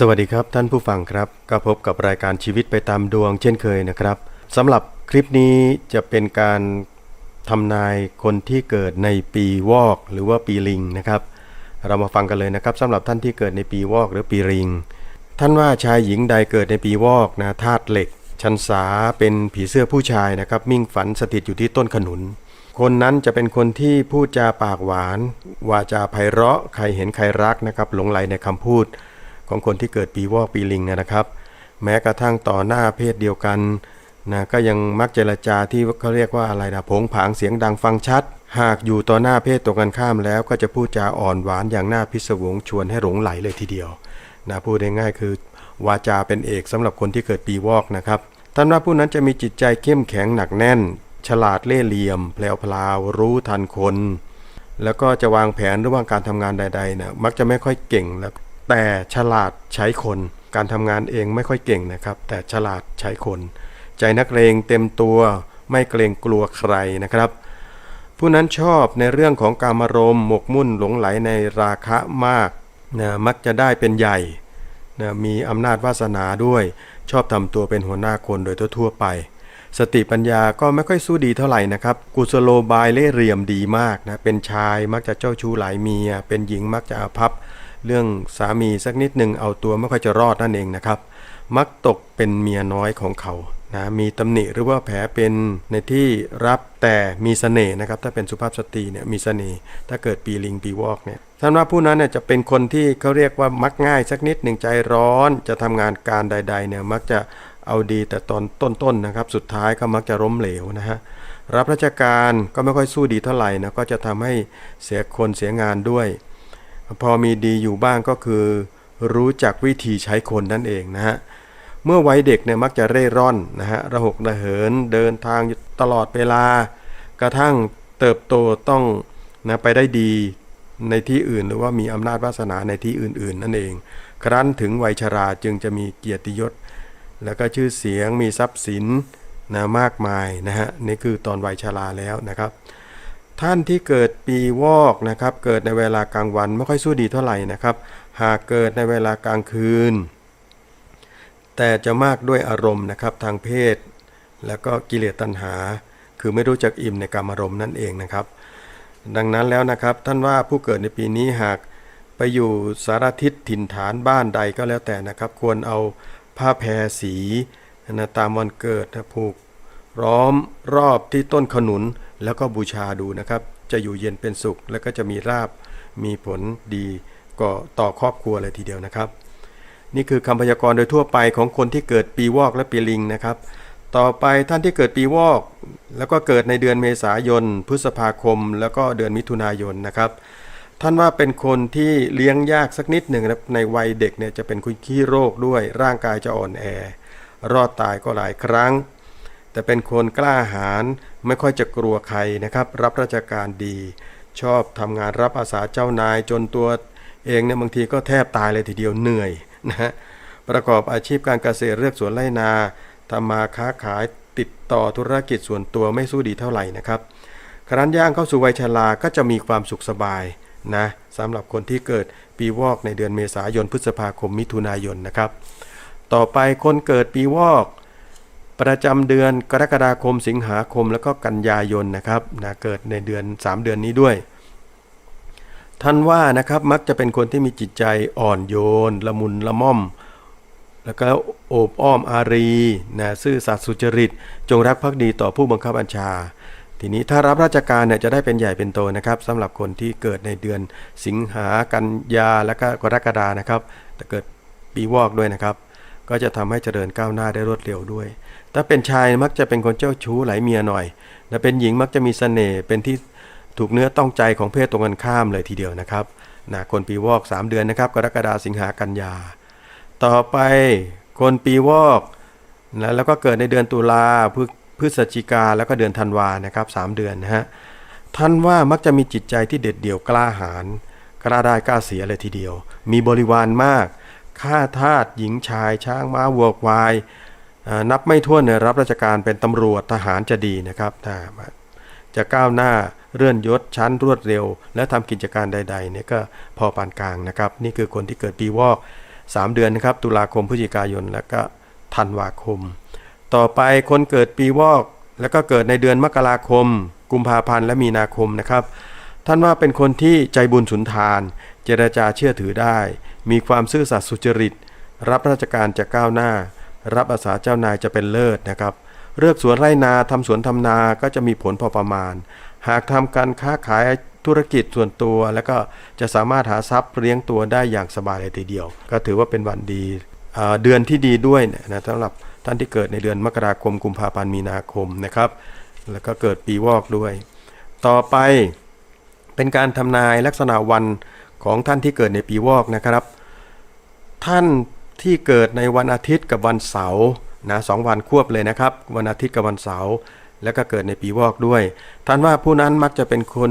สวัสดีครับท่านผู้ฟังครับก็พบกับรายการชีวิตไปตามดวงเช่นเคยนะครับสำหรับคลิปนี้จะเป็นการทำนายคนที่เกิดในปีวอก หรือว่าปีลิงนะครับ เรามาฟังกันเลยนะครับสำหรับท่านที่เกิดในปีวอกหรือปีลิง ท่านว่าชายหญิงใดเกิดในปีวอกนะธาตุเหล็ก ชันษาเป็นผีเสื้อผู้ชายนะครับ มิ่งฝันสถิตอยู่ที่ต้นขนุน คนนั้นจะเป็นคนที่พูดจาปากหวาน วาจาไพเราะใครเห็นใครรักนะครับหลงไหลในคำพูด ของคนที่เกิดปีวอกปีลิงนะครับ แม้กระทั่งต่อหน้าเพศเดียวกันนะก็ยังมักเจรจาที่เขาเรียกว่าอะไรนะผงผางเสียงดังฟังชัด หากอยู่ต่อหน้าเพศตรงกันข้ามแล้ว ก็จะพูดจาอ่อนหวานอย่างน่าพิศวงชวนให้หลงไหลเลยทีเดียวนะพูดง่ายๆคือ วาจาเป็นเอกสำหรับคนที่เกิดปีวอกนะครับท่านว่าผู้นั้นจะมีจิตใจเข้มแข็งหนักแน่น ฉลาดเล่ห์เหลี่ยมแผลวพลาวรู้ทันคน แล้วก็จะวางแผนระหว่างการทำงานใดๆนี่ยมักจะไม่ค่อยเก่งแล้ว แต่ฉลาดใช้คน การทำงานเองไม่ค่อยเก่งนะครับ แต่ฉลาดใช้คน ใจนักเลงเต็มตัวไม่เกรงกลัวใครนะครับ ผู้นั้นชอบในเรื่องของการมารมหมกมุ่นหลงไหลในราคะมากนะมักจะได้เป็นใหญ่นะมีอำนาจวาสนาด้วย ชอบทำตัวเป็นหัวหน้าคนโดยทั่วๆไป สติปัญญาก็ไม่ค่อยสู้ดีเท่าไหร่นะครับ กุศโลบายเล่ห์เหลี่ยมดีมากนะเป็นชายมักจะเจ้าชู้หลายเมีย เป็นหญิงมักจะอาภัพ เรื่องสามีสักนิดหนึ่งเอาตัวไม่ค่อยจะรอดนั่นเองนะครับ มักตกเป็นเมียน้อยของเขานะมีตำหนิหรือว่าแผลเป็นในที่รับแต่มีเสน่ห์นะครับถ้าเป็นสุภาพสตรีเนี่ยมีเสน่ห์ถ้าเกิดปีลิงปีวอกเนี่ยท่านว่าผู้นั้นเนี่ยจะเป็นคนที่เขาเรียกว่ามักง่ายสักนิดหนึ่งใจร้อนจะทำงานการใด ๆเนี่ยมักจะเอาดีแต่ตอนต้นๆนะครับ สุดท้ายก็มักจะล้มเหลวนะฮะรับราชการก็ไม่ค่อยสู้ดีเท่าไหร่นะก็จะทำให้เสียคนเสียงานด้วย พอมีดีอยู่บ้างก็คือ รู้จักวิธีใช้คนนั่นเองนะฮะเมื่อวัยเด็กเนี่ยมักจะเร่ร่อนนะฮะระหกระเหินเดินทางตลอดเวลา กระทั่งเติบโตต้องนะไปได้ดีในที่อื่นหรือว่ามีอำนาจวาสนาในที่อื่น ๆ นั่นเอง ครั้นถึงวัยชราจึงจะมีเกียรติยศ แล้วก็ชื่อเสียงมีทรัพย์สินนะมากมายนะฮะนี่คือตอนวัยชราแล้วนะครับ ท่านที่เกิดปีวอกนะครับ เกิดในเวลากลางวันไม่ค่อยสู้ดีเท่าไหร่นะครับ หากเกิดในเวลากลางคืน แต่จะมากด้วยอารมณ์นะครับทางเพศ แล้วก็กิเลสตัณหา คือไม่รู้จักอิ่มในกรรมอารมณ์นั่นเองนะครับ ดังนั้นแล้วนะครับท่านว่าผู้เกิดในปีนี้หากไปอยู่สารทิศถิ่นฐานบ้านใดก็แล้วแต่นะครับ ควรเอาผ้าแพรสีนะตามวันเกิดผูกร้อมรอบที่ต้นขนุน แล้วก็บูชาดูนะครับ จะอยู่เย็นเป็นสุข แล้วก็จะมีราบมีผลดีก็ต่อครอบครัวเลยทีเดียวนะครับ นี่คือคำพยากรณ์โดยทั่วไปของคนที่เกิดปีวอกและปีลิงนะครับ ต่อไปท่านที่เกิดปีวอก แล้วก็เกิดในเดือนเมษายน พฤษภาคม แล้วก็เดือนมิถุนายนนะครับท่านว่าเป็นคนที่เลี้ยงยากสักนิดหนึ่งนะครับในวัยเด็กเนี่ยจะเป็นคุยขี้โรคด้วยร่างกายจะอ่อนแอ รอดตายก็หลายครั้ง แต่เป็นคนกล้าหาญไม่ค่อยจะกลัวใครนะครับ รับราชการดี ชอบทำงานรับอาสาเจ้านายจนตัวเองเนี่ยบางทีก็แทบตายเลยทีเดียวเหนื่อยนะฮะประกอบอาชีพการเกษตรเลือกสวนไร่นาทำมาค้าขายติดต่อธุรกิจส่วนตัวไม่สู้ดีเท่าไหร่นะครับครั้นย่างเข้าสู่วัยชราก็จะมีความสุขสบายนะสำหรับคนที่เกิดปีวอกในเดือนเมษายนพฤษภาคมมิถุนายนนะครับ ต่อไปคนเกิดปีวอก ประจำเดือนกรกฎาคมสิงหาคมแล้วก็กันยายนนะครับนะเกิดในเดือน 3 เดือนนี้ด้วย ท่านว่านะครับมักจะเป็นคนที่มีจิตใจอ่อนโยน ละมุนละม่อม แล้วก็โอบอ้อมอารีนะซื่อสัตย์สุจริต จงรักภักดีต่อผู้บังคับบัญชา ทีนี้ถ้ารับราชการเนี่ยจะได้เป็นใหญ่เป็นโตนะครับสำหรับคนที่เกิดในเดือนสิงหากันยาและก็กรกฎานะครับแต่เกิดปีวอกด้วยนะครับ ก็จะทำให้เจริญก้าวหน้าได้รวดเร็วด้วย ถ้าเป็นชายมักจะเป็นคนเจ้าชู้ไหลเมียหน่อยแต่เป็นหญิงมักจะมีเสน่ห์เป็นที่ถูกเนื้อต้องใจของเพศตรงกันข้ามเลยทีเดียวนะครับนะคนปีวอก 3 เดือนนะครับ กรกฎาสิงหากันยา ต่อไปคนปีวอกนะแล้วก็เกิดในเดือนตุลาพฤพฤศจิกาแล้วก็เดือนธันวานะครับสามเดือนนะฮะท่านว่ามักจะมีจิตใจที่เด็ดเดี่ยวกล้าหาญกล้าได้กล้าเสียเลยทีเดียว มีบริวารมาก ข้าทาสหญิงชายช้างม้าวัวควายนับไม่ถ้วนเนี่ยรับราชการเป็นตำรวจทหารจะดีนะครับถ้าจะก้าวหน้าเลื่อนยศชั้นรวดเร็ว และทำกิจการใดๆเนี่ยก็พอปานกลางนะครับ นี่คือคนที่เกิดปีวอก 3 เดือนนะครับ ตุลาคมพฤศจิกายนแล้วก็ธันวาคม ต่อไปคนเกิดปีวอก แล้วก็เกิดในเดือนมกราคม กุมภาพันธ์และมีนาคมนะครับ ท่านว่าเป็นคนที่ใจบุญสุนทาน เจรจาเชื่อถือได้ มีความซื่อสัตย์สุจริต รับราชการจะก้าวหน้า รับอาสาเจ้านายจะเป็นเลิศนะครับ เลือกสวนไร่นาทำสวนทำนาก็จะมีผลพอประมาณ หากทำการค้าขายธุรกิจส่วนตัว แล้วก็จะสามารถหาทรัพย์เลี้ยงตัวได้อย่างสบายเลยทีเดียว ก็ถือว่าเป็นวันดีเดือนที่ดีด้วยนะสำหรับท่านที่เกิดในเดือนมกราคมกุมภาพันธ์มีนาคมนะครับ แล้วก็เกิดปีวอกด้วย ต่อไปเป็นการทำนายลักษณะวันของท่านที่เกิดในปีวอกนะครับ ท่านที่เกิดในวันอาทิตย์กับวันเสาร์นะสองวันควบเลยนะครับ วันอาทิตย์กับวันเสาร์แล้วก็เกิดในปีวอกด้วย ท่านว่าผู้นั้นมักจะเป็นคน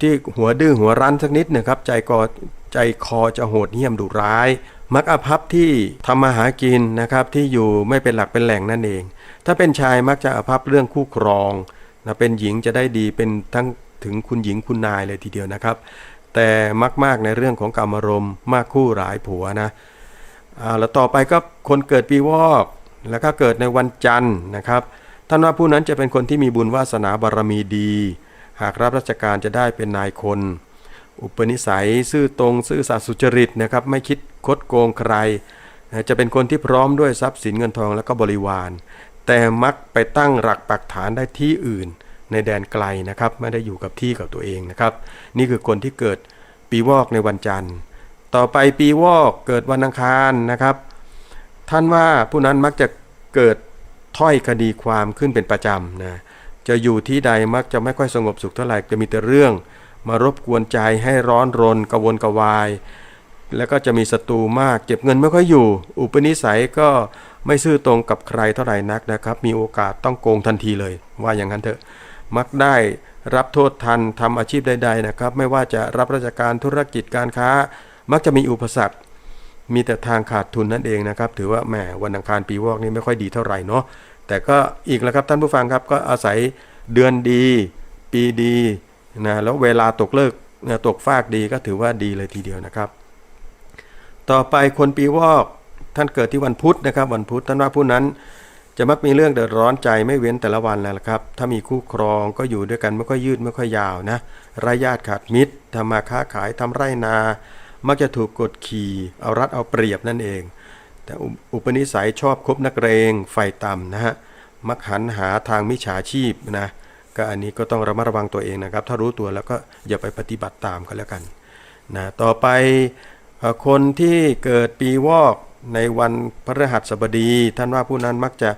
ที่หัวดื้อหัวรั้นสักนิดหนะครับ ใจกอใจคอจะโหดเหี้ยมดุร้าย มักอภัพที่ทำมาหากินนะครับที่อยู่ไม่เป็นหลักเป็นแหล่งนั่นเอง ถ้าเป็นชายมักจะอภัพเรื่องคู่ครองนะเป็นหญิงจะได้ดีเป็นทั้งถึงคุณหญิงคุณนายเลยทีเดียวนะครับ แต่มากๆในเรื่องของกรรมารมณ์มากคู่หลายผัวนะอ่าแล้วต่อไปก็คนเกิดปีวอกแล้วก็เกิดในวันจันทร์นะครับท่านว่าผู้นั้นจะเป็นคนที่มีบุญวาสนาบารมีดี หากรับราชการจะได้เป็นนายคน อุปนิสัยซื่อตรงซื่อสัตย์สุจริตนะครับไม่คิดคดโกงใคร จะเป็นคนที่พร้อมด้วยทรัพย์สินเงินทองแล้วก็บริวาร แต่มักไปตั้งหลักปักฐานได้ที่อื่น ในแดนไกลนะครับ ไม่ได้อยู่กับที่กับตัวเองนะครับ นี่คือคนที่เกิดปีวอกในวันจันทร์ ต่อไปปีวอกเกิดวันอังคารนะครับ ท่านว่าผู้นั้นมักจะเกิดถ้อยคดีความขึ้นเป็นประจำนะจะอยู่ที่ใดมักจะไม่ค่อยสงบสุขเท่าไหร่จะมีแต่เรื่อง มารบกวนใจให้ร้อนรนกระวนกระวาย แล้วก็จะมีศัตรูมากเก็บเงินไม่ค่อยอยู่ อุปนิสัยก็ไม่ซื่อตรงกับใครเท่าไหร่นักนะครับ มีโอกาสต้องโกงทันทีเลย ว่าอย่างนั้นเถอะ มักได้รับโทษทันทำอาชีพใด ๆนะครับ ไม่ว่าจะรับราชการธุรกิจการค้า มักจะมีอุปสรรค มีแต่ทางขาดทุนนั่นเองนะครับ ถือว่าแหมวันอังคารปีวอกนี่ไม่ค่อยดีเท่าไหร่เนาะแต่ก็อีกแล้วครับท่านผู้ฟังครับก็อาศัยเดือนดี ปีดีนะแล้วเวลาตกเลิกตกฟากดีก็ถือว่าดีเลยทีเดียวนะครับ ต่อไปคนปีวอกท่านเกิดที่วันพุธนะครับ วันพุธท่านว่าผู้นั้น จะมักมีเรื่องเดือดร้อนใจไม่เว้นแต่ละวันแล้วละครับ ถ้ามีคู่ครองก็อยู่ด้วยกันไม่ค่อยยืดไม่ค่อยยาวนะรายญาติขาดมิตรทำมาค้าขายทำไร่นา มักจะถูกกดขี่ เอารัดเอาเปรียบนั่นเอง แต่อุปนิสัยชอบคบนักเรงไฟต่ำนะฮะ มักหันหาทางมิจฉาชีพนะ ก็อันนี้ก็ต้องระมัดระวังตัวเองนะครับ ถ้ารู้ตัวแล้วก็อย่าไปปฏิบัติตามก็แล้วกันนะ ต่อไปคนที่เกิดปีวอก ในวันพฤหัสบดี ท่านว่าผู้นั้นมักจะ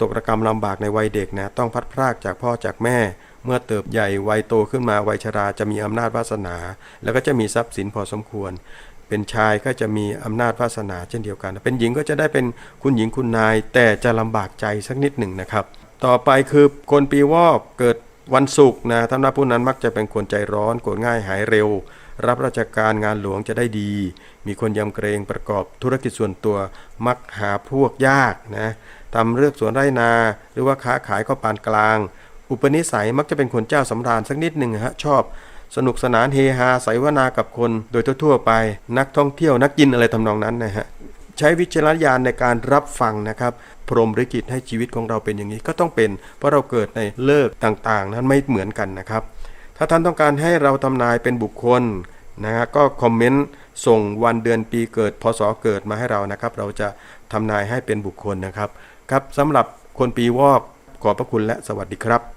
ตกระกรรมลำบากในวัยเด็กนะต้องพัดพรากจากพ่อจากแม่ เมื่อเติบใหญ่วัยโตขึ้นมาวัยชราจะมีอำนาจวาสนา แล้วก็จะมีทรัพย์สินพอสมควร เป็นชายก็จะมีอำนาจวาสนาเช่นเดียวกัน เป็นหญิงก็จะได้เป็นคุณหญิงคุณนาย แต่จะลำบากใจสักนิดหนึ่งนะครับ ต่อไปคือคนปีวอกเกิดวันศุกร์นะท่านว่าผู้นั้นมักจะเป็นคนใจร้อนโกรธง่ายหายเร็ว รับราชการงานหลวงจะได้ดี มีคนยำเกรงประกอบธุรกิจส่วนตัวมักหาพวกยากนะทำเลือกสวนไร่นา หรือว่าค้าขายก็ปานกลาง อุปนิสัยมักจะเป็นคนเจ้าสำราญสักนิดหนึ่งฮะชอบ สนุกสนานเฮฮาใสวนากับคนโดยทั่วๆไป นักท่องเที่ยวนักกินอะไรทำนองนั้นนะฮะใช้วิจารณญาณในการรับฟังนะครับ พรมลิขิตให้ชีวิตของเราเป็นอย่างนี้ก็ต้องเป็น เพราะเราเกิดในเลิกต่างๆ นั้นไม่เหมือนกันนะครับ ถ้าท่านต้องการให้เราทำนายเป็นบุคคล นะฮะก็คอมเมนต์ส่งวันเดือนปีเกิดพศเกิดมาให้เรานะครับ เราจะทำนายให้เป็นบุคคลนะครับ ครับสำหรับคนปีวอกขอบพระคุณและสวัสดีครับ